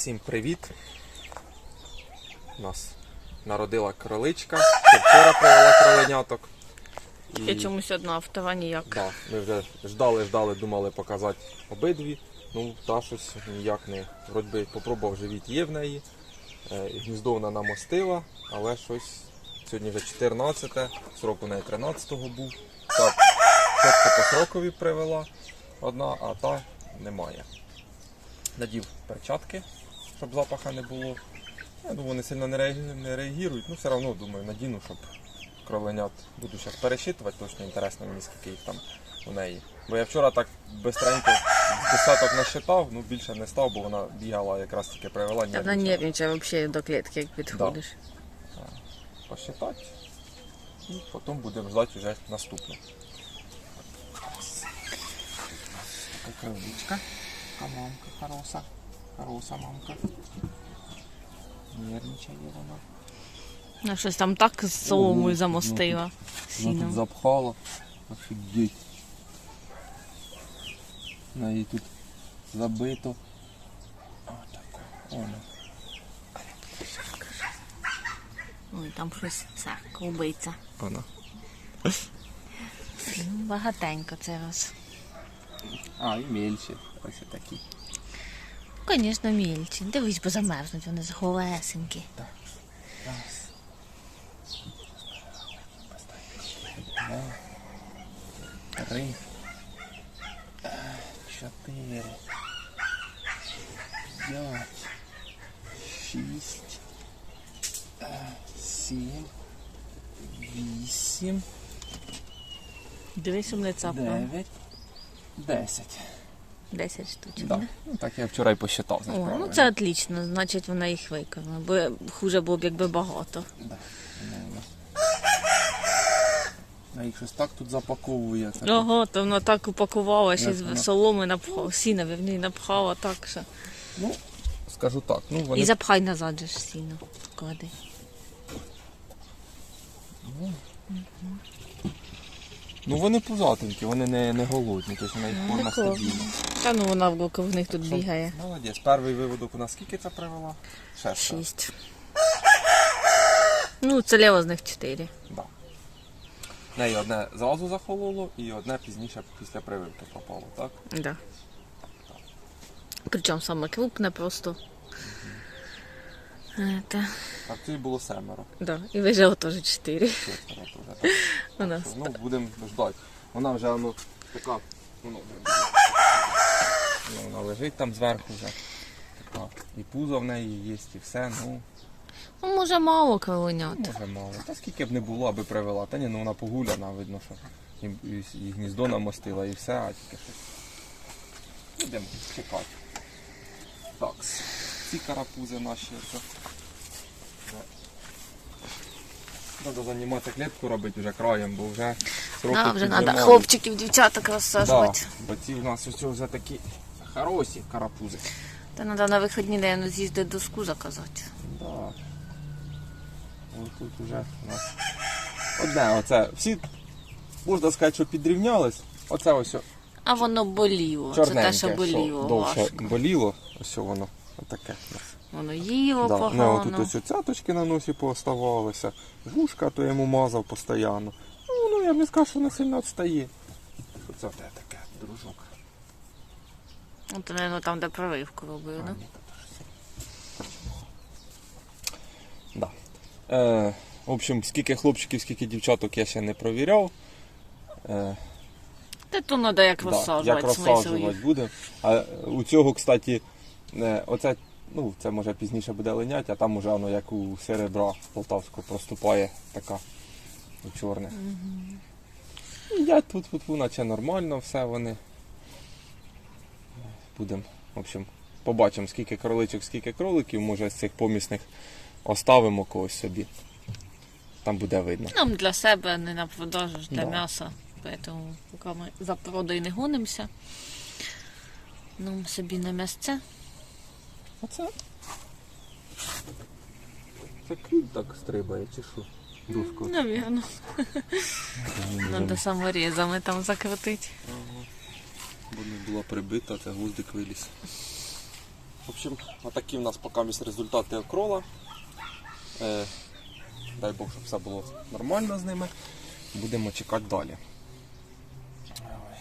Всім привіт! У нас народила кроличка, ще вчора привела кроленяток. І, Я чомусь одна, а втова ніяк. да, ми вже ждали, ждали, думали показати обидві. Ну, та щось ніяк не. Вроді би попробував живіт є в неї. Е, Гніздо вона намостила, але щось сьогодні вже 14, те срок у неї 13-го був. Так, по срокові привела одна, а та немає. Надів перчатки, щоб запаха не було. Я думаю, вони сильно не реагують. Ну, все одно думаю, надіну, щоб кроленят буду зараз пересчитувати, точно інтересно мені, скільки їх там у неї. Бо я вчора так бистренько десяток насчитав, ну більше не став, бо вона бігала якраз тільки привела. Та вона нервничає взагалі до клітки, як підходиш. посчитати. І потім будемо ждати вже наступну. Така кроличка. А мамка хороша. Хороша мамка. Нервничає вона. Вона щось там так з соломою замостила. Вона тут Сіном. запхала. Офігеть. На її тут забито. Отако. Оно. Ой, там щось все, клубиться. Вона. Ну, Багатенько це раз. А, і мельче. Ось такі. Звісно, мільчі. Дивись, бо замерзнуть, вони заховесенькі. Раз. Два. Три. е, Чотири. П'ять. Шість. е, Сім. Вісім. Дивись, не цапнуло. Дев'ять. Десять. Десять штучок. Да. Ну, так я вчора й посчитав. О, ну це отлично, значить вона їх виконала. Бо хуже було б, якби багато. Да. А їх щось так тут запаковує. так. Ого, то вона так упакувала, ще з соломи напхала, сіна верні напхала так що. Ну, скажу так. Ну, вони І запхай назад же ж сіно. Клади. Ну вони пузатенькі, вони не, не голодні, тобто вона їх форма прикольно. стабільна. Та ну вона в них тут бігає. Молодець. Перший виводок у нас скільки це привела? Шесть. Шість. Ну, це лево з них чотири. Да. В неї одне зразу захололо і одне пізніше після прививки попало, так? Да. Причому саме крупне просто. Это, А цій було семеро. да. І вижила теж чотири. Шестеро то так. У нас. Ну, будемо ждати. Вона вже ну, така, ну, ну, вона лежить там зверху вже. Така. І пузо в неї є, і все, ну, Ну, може мало кавунят. може мало. Та скільки б не було, аби привела. Та ні, ну вона погуляна, видно, що і, і, і гніздо намостила, і все, а тільки щось. Будемо чекати. Так, ці карапузи наші. Це... Треба займатися клітку робити вже краєм, бо вже сроки Да, вже треба хлопчиків, дівчаток Да, розсаджувати. бо ці в нас ось вже такі хороші карапузи. Та треба на вихідні день з'їздити доску заказати. Да. Ось тут вже у нас одне, оце. Всі, можна сказати, що підрівнялись. Оце ось А воно боліло. чорненьке, це те, що боліло. довше важко. боліло. Ось воно отаке. Воно їло Да. Ну, погано. отут ось цяточки на носі пооставалися. Вушка то я йому мазав постійно. Ну, ну я б не сказав, що не сильно відстає. Що це те таке, дружок? От, мабуть, там, де прививку робив, да? Да. Е, в общем, скільки хлопчиків, скільки дівчаток я ще не провіряв. Е, Та то треба як да, як розсаджувати, розсаджувати буде. А у цього, кстати, оце, ну, це може пізніше буде линять, а там уже воно як у серебра полтавського проступає така у чорне. І я тут, тут, наче нормально все вони. Будемо, в общем, побачимо, скільки кроличок, скільки кроликів, може з цих помісних оставимо когось собі. Там буде видно. Нам для себе, не на продажу, ж для Да. м'яса. Тому поки ми за продаю не гонимося. Ну, собі на м'ясце. Оце. Це кріп так стрибає, чи що? Дужку. Навірно. Треба саморізами там закрутити. Бо не була прибита, це гвоздик виліз. В общем, отакі в нас поки результати окрола. Е, дай Бог, щоб все було нормально з ними. Будемо чекати далі. Ой.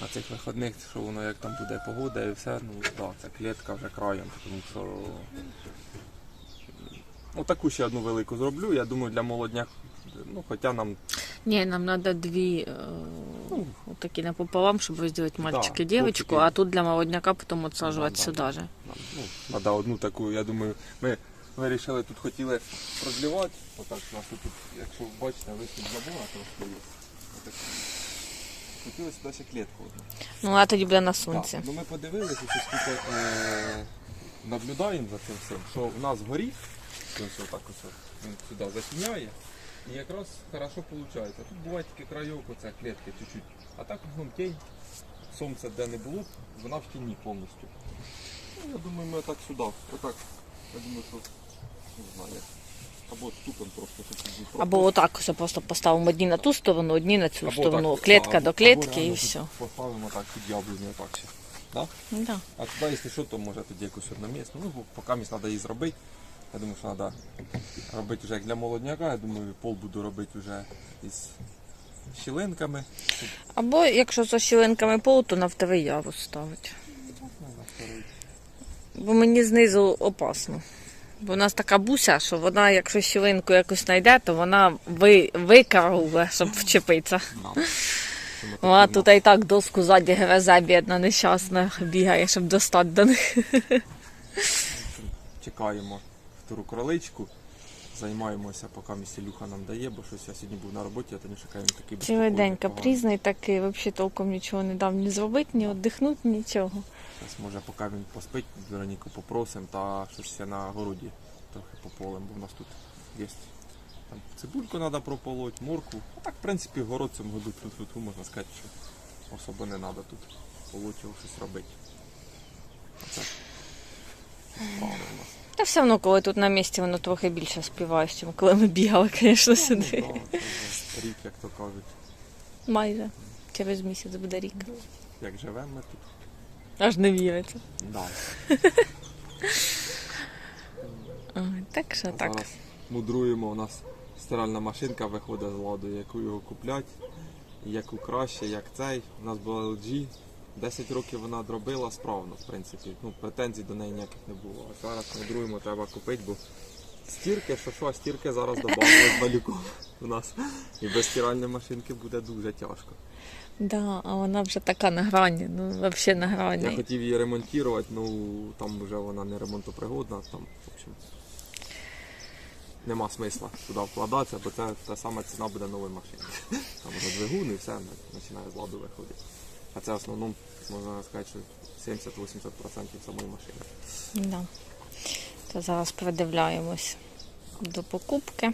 На цих виходних, що воно як там буде погода і все, ну так, да, це клітка вже краєм, тому що ну, таку ще одну велику зроблю. Я думаю, для молодняк, ну хоча нам Ні, нам треба дві е, Ну. такі напополам, щоб розділити мальчика і Да, дівчинку, а тут для молодняка потім відсаджувати Да, сюди да. же. Ну, треба одну таку, я думаю, ми вирішили тут хотіли розливати. Отак у нас тут, якщо бачите, вихід забора трошки є. Отак. Хотіли сюди ще клітку одну. Ну, а тоді буде на сонці. Так, ну ми подивилися, що скільки е, наблюдаємо за цим всім, що в нас горіх, ось отак ось він сюди затіняє, і якраз хорошо виходить. Тут буває тільки крайок, оце клітки чуть-чуть. А так ну, тінь, сонце де не було, вона в тіні повністю. Ну, я думаю, ми так сюди, отак. Я думаю, що не знаю, як. Або ступимо просто, тут Або отак ось просто поставимо одні на ту сторону, одні на цю Або сторону. так, Клітка або- до реально і все. Поставимо так під яблуню, так ще. Да? Да. А туди, якщо що, то може тоді якусь одномісну. Ну, поки місць треба її зробити. Я думаю, що треба робити вже як для молодняка. Я думаю, пол буду робити вже із щілинками. Або якщо з щілинками полу, то на вторий ярус ставити. Ну. Бо мені знизу опасно. Бо в нас така буся, що вона, якщо щілинку якусь знайде, то вона ви, викарує, щоб вчепитися. Що Вона тут і так доску ззаді гризе, бідна, нещасна, бігає, щоб достати до них. ну, Чекаємо втору кроличку. Займаємося, поки місцілюха нам дає, бо щось я сьогодні був на роботі, а то не шукаємо такий Цілий день капризний такий, взагалі толком нічого не дав ні зробити, ні віддихнути, нічого. Зараз може поки він поспить, Вероніку попросимо та щось на городі трохи пополем, бо в нас тут є. Там цибульку треба прополоть, морку. А так, в принципі, город цьому году тут можна сказати, що особо не треба тут полотів щось робити. Оце. Плани у нас. Та все одно, коли тут на місці, воно трохи більше співаєш, ніж коли ми бігали, звісно, сюди. Ну, да, це вже Рік, як то кажуть. Майже. Через місяць буде рік. Як живемо ми тут. Аж не віриться. Да. Ой, Так що так. Зараз мудруємо, у нас стиральна машинка виходить з ладу, яку його куплять, яку краще, як цей. У нас була LG. 10 років вона дробила справно, в принципі. Ну, претензій до неї ніяких не було. А зараз мудруємо, треба купити, бо стірки, що що, стірки зараз додали балюку у нас. І без стиральної машинки буде дуже тяжко. Да, а вона вже така на грані, ну взагалі на грані. Я хотів її ремонтувати, ну там вже вона не ремонтопригодна, там, в общем, нема смисла туди вкладатися, бо це та сама ціна буде нової машини. Там вже двигун і все починає з ладу виходити. А це в основному, можна сказати, що 70-80% самої машини. Да. То зараз придивляємось до покупки.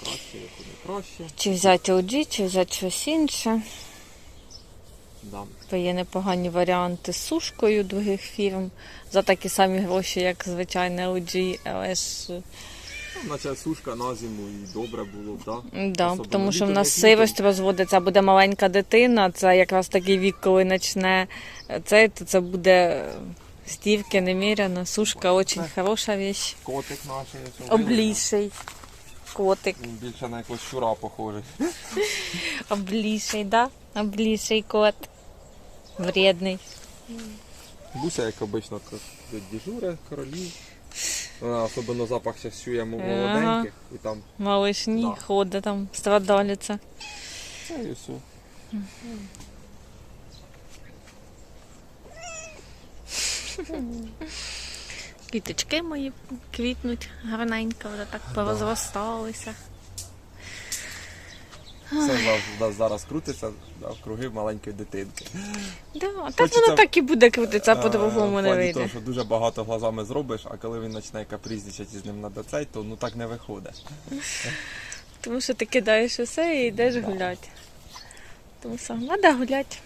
Краще, яку не краще. Чи взяти LG, чи взяти щось інше. Да. Є непогані варіанти з сушкою других фірм за такі самі гроші, як звичайне LG, але ж наче сушка на зиму і добре було б, да? да, Особливо тому що в літом, нас як сивость розводиться, буде маленька дитина, це якраз такий вік, коли почне це, то це буде стівки неміряно. Сушка дуже хороша річ. Котик наш. я що, Облійший котик. Він більше на якогось щура похожий. Облійший, да? Облійший кот. Вредний. Буся, як обично, дежуре, королі. Вона особливо запах зараз чує молоденьких і там Малишні, Да. ходить там, страдалиця. це і все. Квіточки мої квітнуть гарненько, вже так порозросталися. Все зараз, зараз крутиться в круги маленької дитинки. Да, так Хочеться- воно так і буде крутитися, Е, по-другому не вийде. того, що дуже багато глазами зробиш, а коли він почне капризничати з ним на цей, то ну так не виходить. Тому що ти кидаєш усе і йдеш гуляти. Тому що треба гуляти.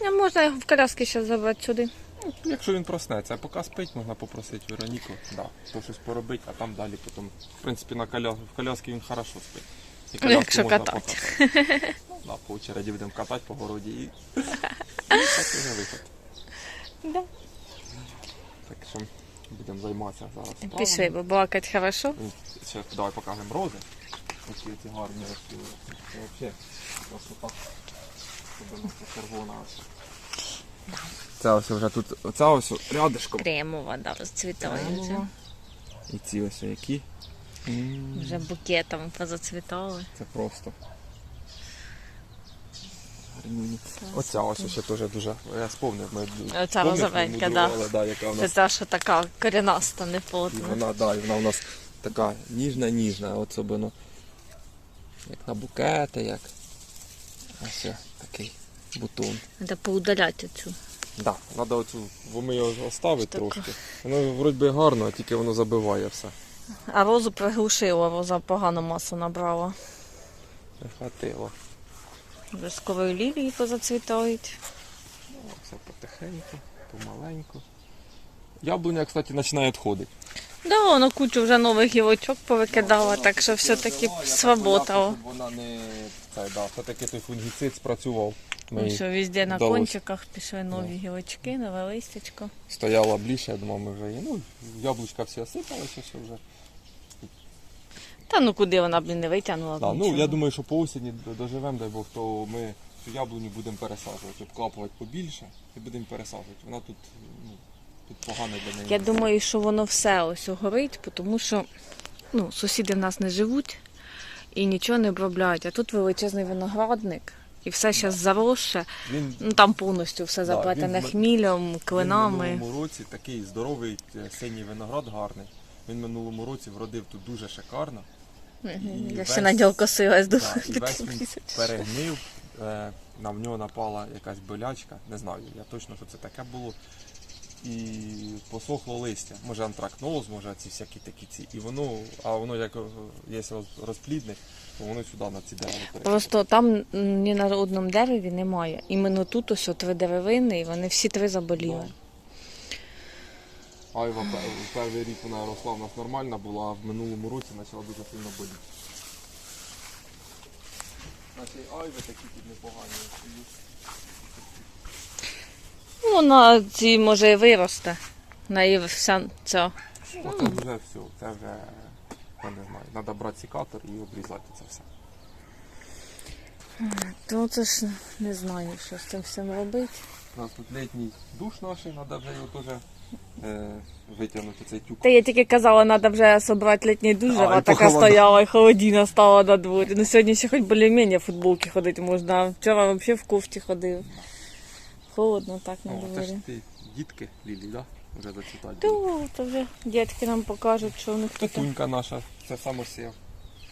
Не можна його в коляски ще забрати сюди. Ну, Якщо він проснеться, а поки спить, можна попросити Вероніку, да, то щось поробити, а там далі потім. В принципі, на коля... в коляски він хорошо спить. І коляску Якщо можна катати. покатати. Ну, да, по очереді будемо катати по городі і, і так уже виход. Да. Так що будемо займатися зараз. справами. Пішли, бо балакать хорошо. Ну, Ще давай покажемо рози. Ось ці гарні розкіли. Це взагалі красота. Особливо це червона. ось. Це ось вже тут, оця ось рядишком. Кремова, да, розцвітає вже. І ці ось які. Вже букетами позацвітали. Це просто. Оця ось ще теж дуже. Я сповнив, ми Оця розовенька, да. да, яка в Це та, що така корінаста, І неплотна. вона, да, і вона у нас така ніжна-ніжна, особливо як на букети, як ось такий бутон. Треба поудаляти цю. Да, треба оцю, бо ми його оставити трошки. Воно вроді би гарно, а тільки воно забиває все. А розу приглушила, роза погано масу набрала. Не хватило. Вже скоро і лілії позацвітають. Все потихеньку, помаленьку. Яблуня, кстати, починає відходити. Да, воно кучу вже нових гілочок повикидала, так що все-таки сработало. Вона не це, да, все-таки той фунгіцид спрацював. Ми Ну, що везде на вдалося. кончиках пішли нові гілочки, нове листячко. стояла ближче, я думав, ми вже є. Ну, яблучка всі осипалися, що вже. Та ну куди вона, блін, не витягнула. Да, ну, нічого. я думаю, що по осені д- доживемо, дай Бог, то ми цю яблуню будемо пересаджувати, обкапувати побільше і будемо пересаджувати. Вона тут, ну, тут погано для неї. Я думаю, що воно все ось горить, тому що ну, сусіди в нас не живуть і нічого не обробляють. А тут величезний виноградник, і все зараз заросше. Він, Ну там повністю все заплетене він хмілем, він в клинами. минулому році такий здоровий е, синій виноград гарний. Він минулому році вродив тут дуже шикарно. Мгм. Я весь- ще наділ косилась до Да, і весь він перегнив, е, на в нього напала якась болячка, не знаю, я точно, що це таке було. І посохло листя. Може антракноз, може ці всякі такі ці. І воно, а воно як е, є роз- розплідник, то воно сюди на ці дерева. Просто там ні на одному дереві немає. Іменно тут ось три деревини, і вони всі три заболіли. Айва перший рік вона росла в нас нормальна була, а в минулому році почала дуже сильно боліти. Наші айви такі тут непогані. Ну, вона ці може і виросте. На її вся ця. Ну, це вже все, це вже, я не знаю, треба брати секатор і обрізати це все. То це ж не знаю, що з цим всім робити. У нас тут літній душ наш, треба вже його теж е, витягнути цей тюк. Та я тільки казала, треба вже собрати літній душ, А, а така стояла, і холодина стала на дворі. Ну сьогодні ще хоч більш-менш в футболки ходити можна, вчора взагалі в кофті ходив. Холодно так на О, це ж ти дітки Лілі, да? Вже зацвітають. То, то вже дітки нам покажуть, що у них таке. Петунька наша, це самосів.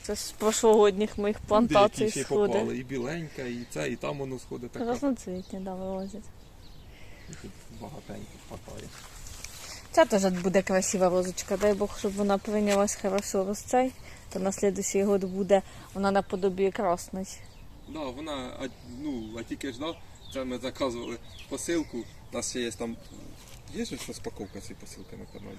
Це з прошлогодніх моїх плантацій ще й сходи. попали, і біленька, і це, і там воно сходить така. Разноцвітні, да, вилазять. Тут багатенько хватає. Ця теж буде красива розочка. Дай Бог, щоб вона прийнялась хорошо розцей. То на слідуючий год буде вона наподобі красної. Да, вона, а, ну, а тільки ж, да, це ми заказували посилку. У нас ще є там. Є щось розпаковка цієї посилки на каналі?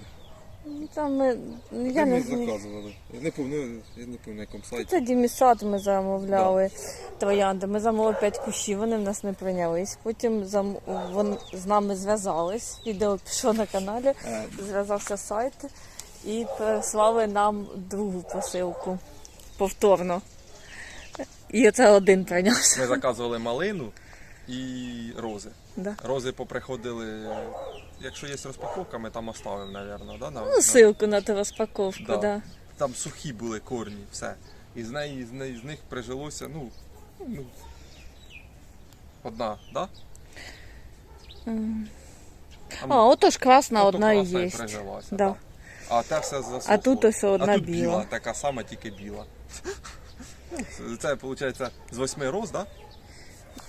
Ну, Там ми, ну, я ми не знаю. заказували. Я не пам'ятаю, я не пам'ятаю, на якому сайті. Це Дімісад ми замовляли троянди. Ми замовили 5 кущів, вони в нас не прийнялись. Потім зам... вон... з нами зв'язались. Відео пішло на каналі, Е, зв'язався сайт і прислали нам другу посилку повторно. І оце один прийнявся. Ми заказували малину і рози. Да. Рози поприходили. е, Якщо є розпаковка, ми там оставимо, мабуть, да? на, Ну, на- ссылку на ту розпаковку, Да. да. Там сухі були корні, все. І з неї з, неї, з них прижилося, ну, ну одна, да? М. А, А, отож красна ото одна і красна є. прижилася, Да. да. А те все засохло. А тут ось одна а тут біла. така сама, тільки біла. Це виходить з восьми роз, да?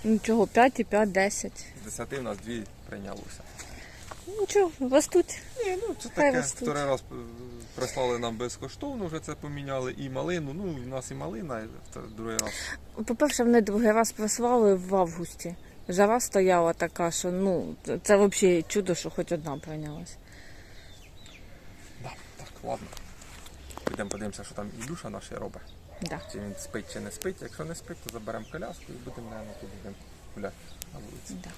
Нічого, 5 і 5, 10. З десяти в нас дві прийнялося. Нічого, ростуть. Ні, ну це Хай таке. ростуть. Вторий раз прислали нам безкоштовно, вже це поміняли і малину. Ну, у нас і малина, і це другий раз. По-перше, вони другий раз прислали в августі. Жара стояла така, що ну, це взагалі чудо, що хоч одна прийнялась. Да, так, ладно. Підемо подивимося, що там Ілюша наш робить. Да. Чи він спить, чи не спить. Якщо не спить, то заберемо коляску і будемо, тут будемо гуляти на вулиці. Да.